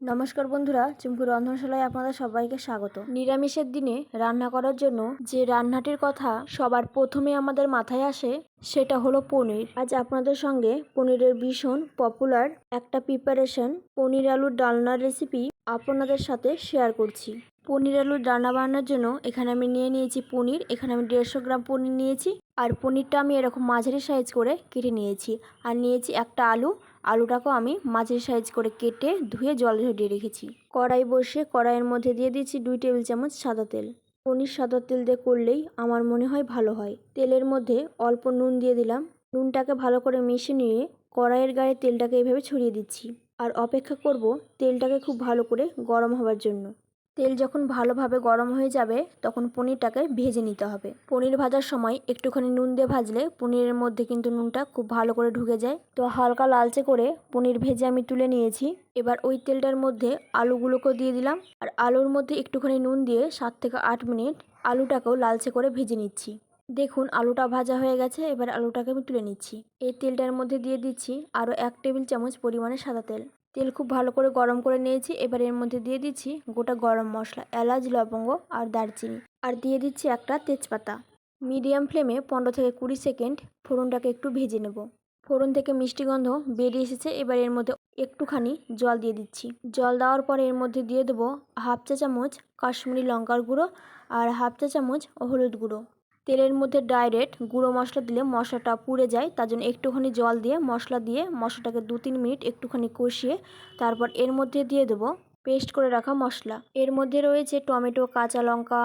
নমস্কার বন্ধুরা চুমকু রন্ধনশালায় আপনাদের সবাইকে স্বাগত। নিরামিষের দিনে রান্না করার জন্য যে রান্নাটির কথা সবার প্রথমে আমাদের মাথায় আসে, সেটা হলো পনির। আজ আপনাদের সঙ্গে পনিরের ভীষণ পপুলার একটা প্রিপারেশন পনির আলুর ডালনার রেসিপি আপনাদের সাথে শেয়ার করছি। পনির আলুর ডালনা বানানোর জন্য এখানে আমি নিয়ে নিয়েছি পনির, এখানে আমি দেড়শো গ্রাম পনির নিয়েছি, আর পনিরটা আমি এরকম মাঝারি সাইজ করে কেটে নিয়েছি। আর নিয়েছি একটা আলু আলুটাকেও আমি মাছের সাইজ করে কেটে ধুয়ে জল ঝরিয়ে রেখেছি। কড়াই বসে কড়াইয়ের মধ্যে দিয়ে দিচ্ছি দুই টেবিল চামচ সাদা তেল। পনির সাদা তেল দিয়ে করলেই আমার মনে হয় ভালো হয়। তেলের মধ্যে অল্প নুন দিয়ে দিলাম। নুনটাকে ভালো করে মিশিয়ে নিয়ে কড়াইয়ের গায়ে তেলটাকে এইভাবে ছড়িয়ে দিচ্ছি। আর অপেক্ষা করব তেলটাকে খুব ভালো করে গরম হওয়ার জন্য। তেল যখন ভালোভাবে গরম হয়ে যাবে, তখন পনিরটাকে ভেজে নিতে হবে। পনির ভাজার সময় একটুখানি নুন দিয়ে ভাজলে পনিরের মধ্যে কিন্তু নুনটা খুব ভালো করে ঢুকে যায়। তো হালকা লালচে করে পনির ভেজে আমি তুলে নিয়েছি। এবার ওই তেলটার মধ্যে আলুগুলোকেও দিয়ে দিলাম। আর আলুর মধ্যে একটুখানি নুন দিয়ে সাত থেকে আট মিনিট আলুটাকেও লালচে করে ভেজে নিচ্ছি। দেখুন, আলুটা ভাজা হয়ে গেছে। এবার আলুটাকে আমি তুলে নিচ্ছি। এই তেলটার মধ্যে দিয়ে দিচ্ছি আরও এক টেবিল চামচ পরিমাণে সাদা তেল। তেল খুব ভালো করে গরম করে নিয়েছি। এবার এর মধ্যে দিয়ে দিচ্ছি গোটা গরম মশলা, এলাচ, লবঙ্গ আর দারচিনি। আর দিয়ে দিচ্ছি একটা তেজপাতা। মিডিয়াম ফ্লেমে পনেরো থেকে কুড়ি সেকেন্ড ফোড়নটাকে একটু ভেজে নেব। ফোড়ন থেকে মিষ্টি গন্ধ বেরিয়ে এসেছে। এবার এর মধ্যে একটুখানি জল দিয়ে দিচ্ছি। জল দেওয়ার পর এর মধ্যে দিয়ে দেবো হাফ চা চামচ কাশ্মীরি লঙ্কার গুঁড়ো আর হাফ চা চামচ হলুদ গুঁড়ো। তেলের মধ্যে ডাইরেক্ট গুঁড়ো মশলা দিলে মশলাটা পুড়ে যায়, তার জন্য একটুখানি জল দিয়ে, মশলা দিয়ে মশলাটাকে দু তিন মিনিট একটুখানি কষিয়ে তারপর এর মধ্যে দিয়ে দেবো পেস্ট করে রাখা মশলা। এর মধ্যে রয়েছে টমেটো, কাঁচা লঙ্কা,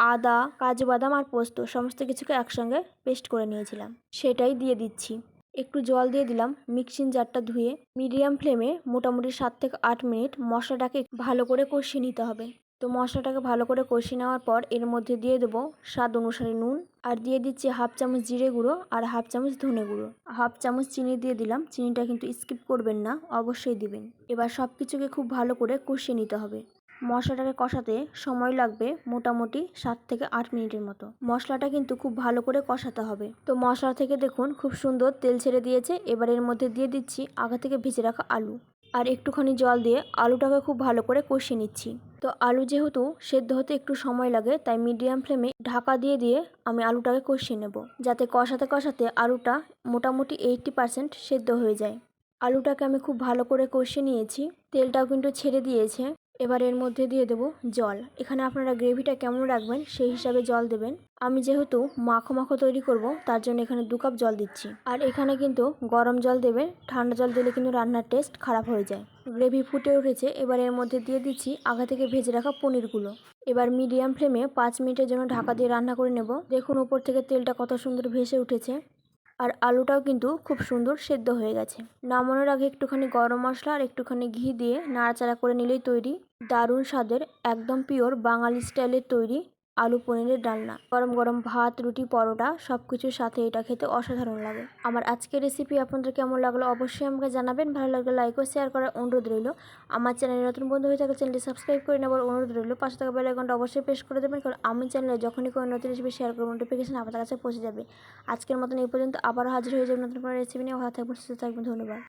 আদা, কাজু বাদাম আর পোস্ত, সমস্ত কিছুকে একসঙ্গে পেস্ট করে নিয়েছিলাম। সেটাই দিয়ে দিচ্ছি। একটু জল দিয়ে দিলাম মিক্সিং জারটা ধুয়ে মিডিয়াম ফ্লেমে মোটামুটি সাত থেকে আট মিনিট মশলাটাকে ভালো করে কষিয়ে নিতে হবে। তো মশলাটাকে ভালো করে কষিয়ে নেওয়ার পর এর মধ্যে দিয়ে দেবো স্বাদ অনুসারে নুন। আর দিয়ে দিচ্ছি হাফ চামচ জিরে গুঁড়ো আর হাফ চামচ ধনে গুঁড়ো। হাফ চামচ চিনি দিয়ে দিলাম। চিনিটা কিন্তু স্কিপ করবেন না, অবশ্যই দিবেন। এবার সব কিছুকে খুব ভালো করে কষিয়ে নিতে হবে। মশলাটাকে কষাতে সময় লাগবে মোটামুটি সাত থেকে আট মিনিটের মতো। মশলাটা কিন্তু খুব ভালো করে কষাতে হবে। তো মশলা থেকে দেখুন খুব সুন্দর তেল ছেড়ে দিয়েছে। এবার এর মধ্যে দিয়ে দিচ্ছি আগে থেকে ভেজে রাখা আলু। আর একটুখানি জল দিয়ে আলুটাকে খুব ভালো করে কষিয়ে নিচ্ছি। তো আলু যেহেতু সেদ্ধ হতে একটু সময় লাগে, তাই মিডিয়াম ফ্লেমে ঢাকা দিয়ে দিয়ে আমি আলুটাকে কষিয়ে নেব, যাতে কষাতে কষাতে আলুটা মোটামুটি এইটটি পারসেন্ট সেদ্ধ হয়ে যায়। আলুটাকে আমি খুব ভালো করে কষিয়ে নিয়েছি। তেলটাও কিন্তু ছেড়ে দিয়েছে। এবার এর মধ্যে দিয়ে দেবো জল। এখানে আপনারা গ্রেভিটা কেমন রাখবেন সেই হিসাবে জল দেবেন। আমি যেহেতু মাখো মাখো তৈরি করব, তার জন্য এখানে দু কাপ জল দিচ্ছি। আর এখানে কিন্তু গরম জল দেবেন, ঠান্ডা জল দিলে কিন্তু রান্নার টেস্ট খারাপ হয়ে যায়। গ্রেভি ফুটে উঠেছে, এবার এর মধ্যে দিয়ে দিচ্ছি আগে থেকে ভেজে রাখা পনিরগুলো এবার মিডিয়াম ফ্লেমে পাঁচ মিনিটের জন্য ঢাকা দিয়ে রান্না করে নেব। দেখুন উপর থেকে তেলটা কত সুন্দর ভেসে উঠেছে। আর আলুটাও কিন্তু খুব সুন্দর সেদ্ধ হয়ে গেছে। নামানোর আগে একটুখানি গরম মশলা আর একটুখানি ঘি দিয়ে নাড়াচাড়া করে নিলেই তৈরি। দারুণ স্বাদের, একদম পিওর বাঙালি স্টাইলের তৈরি। আলু পনিরের ডালনা, গরম গরম ভাত, রুটি, পরোটা সব কিছুর সাথে এটা খেতে অসাধারণ লাগে। আমার আজকের রেসিপি আপনাদের কেমন লাগল অবশ্যই আমাকে জানাবেন। ভালো লাগলে লাইক ও শেয়ার করার অনুরোধ রইল। আমার চ্যানেলে নতুন বন্ধু হয়ে থাকলে চ্যানেলটি সাবস্ক্রাইব করে নেবার অনুরোধ রইল। পাশে থাকা বেল আইকনটা অবশ্যই প্রেস করে দেবেন, কারণ আমি চ্যানেলে যখনই কোনো নতুন রেসিপি শেয়ার করব নোটিফিকেশন আপনার কাছে পৌঁছে যাবে। আজকের মতন এই পর্যন্ত আবারও হাজির হয়ে যাবে নতুন কোনো রেসিপি নিয়ে। ভালো থাকবেন, সুস্থ থাকবেন, ধন্যবাদ।